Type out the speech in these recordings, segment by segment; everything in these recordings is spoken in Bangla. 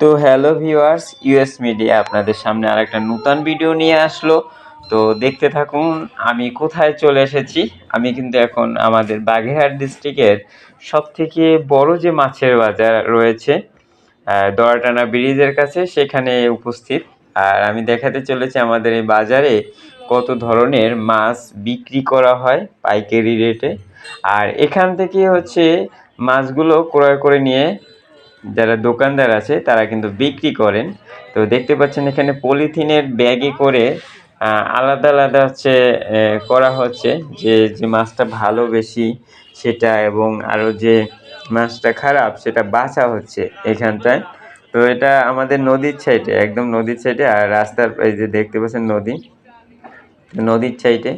তো হ্যালো ভিউয়ার্স, ইউএস মিডিয়া আপনাদের সামনে আর একটা নতুন ভিডিও নিয়ে আসলো। তো দেখতে থাকুন, আমি কোথায় চলে এসেছি। আমি কিন্তু এখন আমাদের বাগেরহাট ডিস্ট্রিক্টের সব থেকে বড় যে মাছের বাজার রয়েছে দরাটানা ব্রিজের কাছে, সেখানে উপস্থিত। আর আমি দেখাতে চলেছি আমাদের এই বাজারে কত ধরনের মাছ বিক্রি করা হয় পাইকারি রেটে। আর এখান থেকে হচ্ছে মাছগুলো ক্রয় করে নিয়ে যারা দোকানদার আছে, তারা কিন্তু বিক্রি করেন। তো দেখতে পাচ্ছেন এখানে পলিথিনের ব্যাগে করে আলাদা আলাদা হচ্ছে করা হচ্ছে যে যে মাছটা ভালো বেশি, সেটা এবং আরও যে মাছটা খারাপ, সেটা বাছা হচ্ছে এখানটায়। তো এটা আমাদের নদীর সাইডে একদম নদীর সাইডে আর রাস্তার এই যে দেখতে পাচ্ছেন নদী, নদীর সাইডে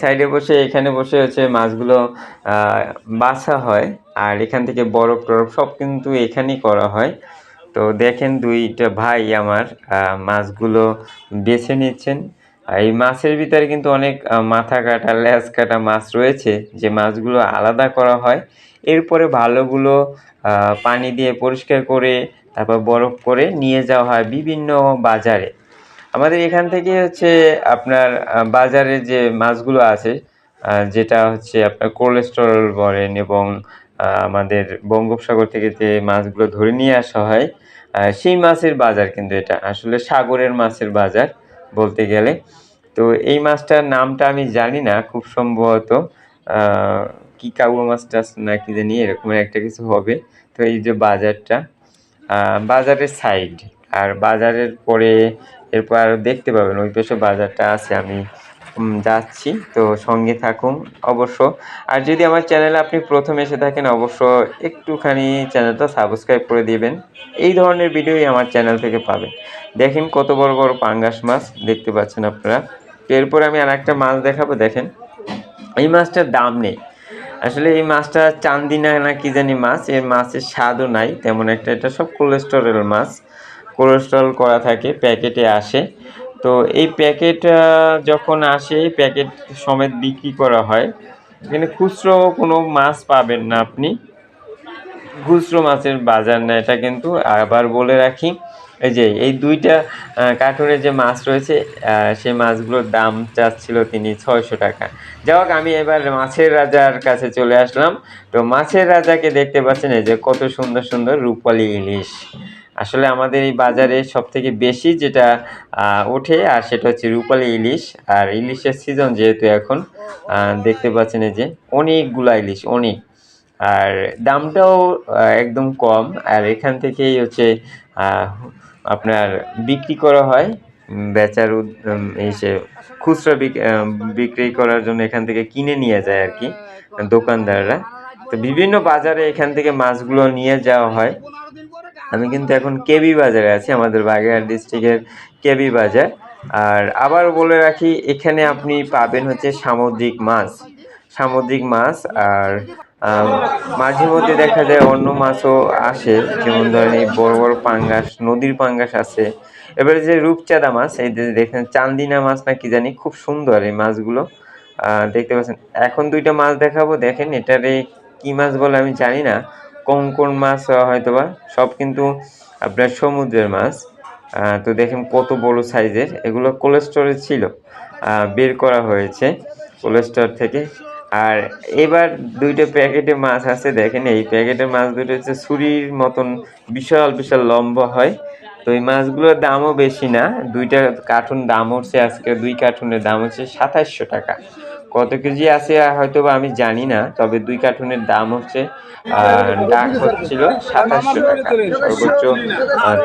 সাইডে বসে, এখানে বসে হচ্ছে মাছগুলো বাছা হয়। আর এখান থেকে বরফ টরফ সব কিন্তু এখানেই করা হয়। তো দেখেন দুইটা ভাই আমার মাছগুলো বেছে নিচ্ছেন। এই মাছের ভিতরে কিন্তু অনেক মাথা কাটা, লেজ কাটা মাছ রয়েছে। যে মাছগুলো আলাদা করা হয়। এরপরে ভালোগুলো পানি দিয়ে পরিষ্কার করে, তারপর বরফ করে নিয়ে যাওয়া হয় বিভিন্ন বাজারে। আমাদের এখান থেকে হচ্ছে আপনার বাজারে যে মাছগুলো আছে যেটা হচ্ছে আপনার কোলেস্টেরল বলেন এবং আমাদের বঙ্গোপসাগর থেকে যে মাছগুলো ধরে নিয়ে আসা হয় সেই মাছের বাজার কিন্তু এটা। আসলে সাগরের মাছের বাজার বলতে গেলে। তো এই মাছটার নামটা আমি জানি না, খুব সম্ভবত কি কাবু মাছটা না কি জানি, এরকম একটা কিছু হবে। তো এই যে বাজারটা বাজারের সাইড আর বাজারের পরে এরপর দেখতে পাবেন, ওই পাশে বাজারটা আছে, আমি যাচ্ছি। তো সঙ্গে থাকুন অবশ্য। আর যদি আমার চ্যানেলে আপনি প্রথম এসে থাকেন, অবশ্য একটুখানি চ্যানেলটা সাবস্ক্রাইব করে দিবেন। এই ধরনের ভিডিওই আমার চ্যানেল থেকে পাবেন। দেখেন কত বড় বড় পাঙ্গাস মাছ দেখতে পাচ্ছেন আপনারা। এরপর আমি আর একটা মাছ দেখাবো, দেখেন। এই মাছটার দাম নেই। আসলে এই মাছটা চান্দিনা না কি জানি মাছ, এর মাছের স্বাদও নাই। তেমন একটা এটা সব কোলেস্টেরল মাছ। কোলেস্ট্রল করা থাকে, প্যাকেটে আসে। তো এই প্যাকেট যখন আসে প্যাকেট সমেত বিক্রি করা হয়। এখানে খুচরো কোনো মাছ পাবেন না আপনি। খুচরো মাছের বাজার না এটা কিন্তু। আবার বলে রাখি, এই যে, এই দুইটা কার্টুনে যে মাছ রয়েছে সেই মাছগুলোর দাম চাচ্ছিল তিনি ছয়শো টাকা। যাই হোক, আমি এবার মাছের রাজার কাছে চলে আসলাম। তো মাছের রাজাকে দেখতে পাচ্ছেন, এই যে কত সুন্দর সুন্দর রূপালি ইলিশ। আসলে আমাদের এই বাজারে সব থেকে বেশি যেটা ওঠে, আর সেটা হচ্ছে রূপালি ইলিশ। আর ইলিশের সিজন যেহেতু এখন দেখতে পাচ্ছেন যে অনেকগুলা ইলিশ, অনেক। আর দামটাও একদম কম। আর এখান থেকেই হচ্ছে আপনার বিক্রি করা হয় বেচার এসে খুচরা বিক্রি করার জন্য এখান থেকে কিনে নিয়ে যায় আর কি, দোকানদাররা। তো বিভিন্ন বাজারে এখান থেকে মাছগুলো নিয়ে যাওয়া হয়। আমি কিন্তু এখন কেবি বাজারে আছি, আমাদের বাগেরহাট ডিস্ট্রিক্টের কেবি বাজার। আর আবার বলে রাখি, এখানে আপনি পাবেন হচ্ছে সামুদ্রিক মাছ। সামুদ্রিক মাছ আর মাঝে মধ্যে দেখা যায় অন্য মাছও আসে, যেমন ধরেন এই বড় বড় পাঙ্গাস, নদীর পাঙ্গাস আছে। এবারে যে রূপচাঁদা মাছ, এই যে দেখেন চান্দিনা মাছ না কি জানি, খুব সুন্দর এই মাছগুলো। দেখতে পাচ্ছেন। এখন দুইটা মাছ দেখাবো, দেখেন এটারে কি মাছ বলে আমি জানি না। কোন কোন মাছ হয়তো বা সব কিন্তু আপনার সমুদ্রের মাছ। তো দেখেন কত বড় সাইজের। এগুলো কোলেস্টোরে ছিল। বের করা হয়েছে কোলেস্টোর থেকে। আর এবার দুইটা প্যাকেটে মাছ আছে, দেখেন। এই প্যাকেটের মাছ দুটো হচ্ছে ছুরির মতন, বিশাল বিশাল লম্বা হয়। তো এই মাছগুলোর দামও বেশি না। দুইটা কার্টুন দাম হচ্ছে আজকে দুই কার্টুনের দাম হচ্ছে সাতাশশো টাকা। কত কেজি আছে হয়তো বা আমি জানি না, তবে দুই কার্টুনের দাম হচ্ছে ডাক হচ্ছিল সাতাশশো টাকা। সর্বোচ্চ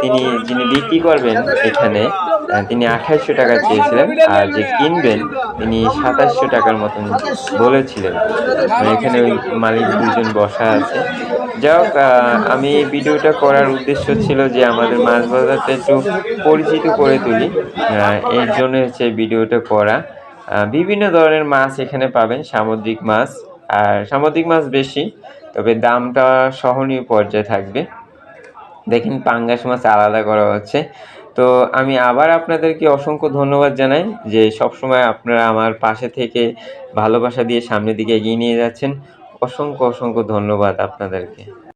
তিনি, যিনি বিক্রি করবেন এখানে তিনি আঠাশশো টাকা চেয়েছিলেন, আর যে কিনবেন, তিনি সাতাশশো টাকার মতন বলেছিলেন। মানে এখানে ওই মালিক দুজন বসা আছে। যাই হোক আমি এই ভিডিওটা করার উদ্দেশ্য ছিল যে আমাদের মাছ বাজারটা একটু পরিচিত করে তুলি এর জন্য হচ্ছে ভিডিওটা করা। বিভিন্ন ধরনের মাছ এখানে পাবেন, সামুদ্রিক মাছ, আর সামুদ্রিক মাছ বেশি, তবে দামটা সহনীয় পর্যায়ে থাকবে। দেখেন পাঙ্গাস মাছ আলাদা করা হচ্ছে। তো আমি আবার আপনাদেরকে অসংখ্য ধন্যবাদ জানাই যে সবসময় আপনারা আমার পাশে থেকে ভালোবাসা দিয়ে সামনের দিকে এগিয়ে নিয়ে যাচ্ছেন। অসংখ্য অসংখ্য ধন্যবাদ আপনাদেরকে।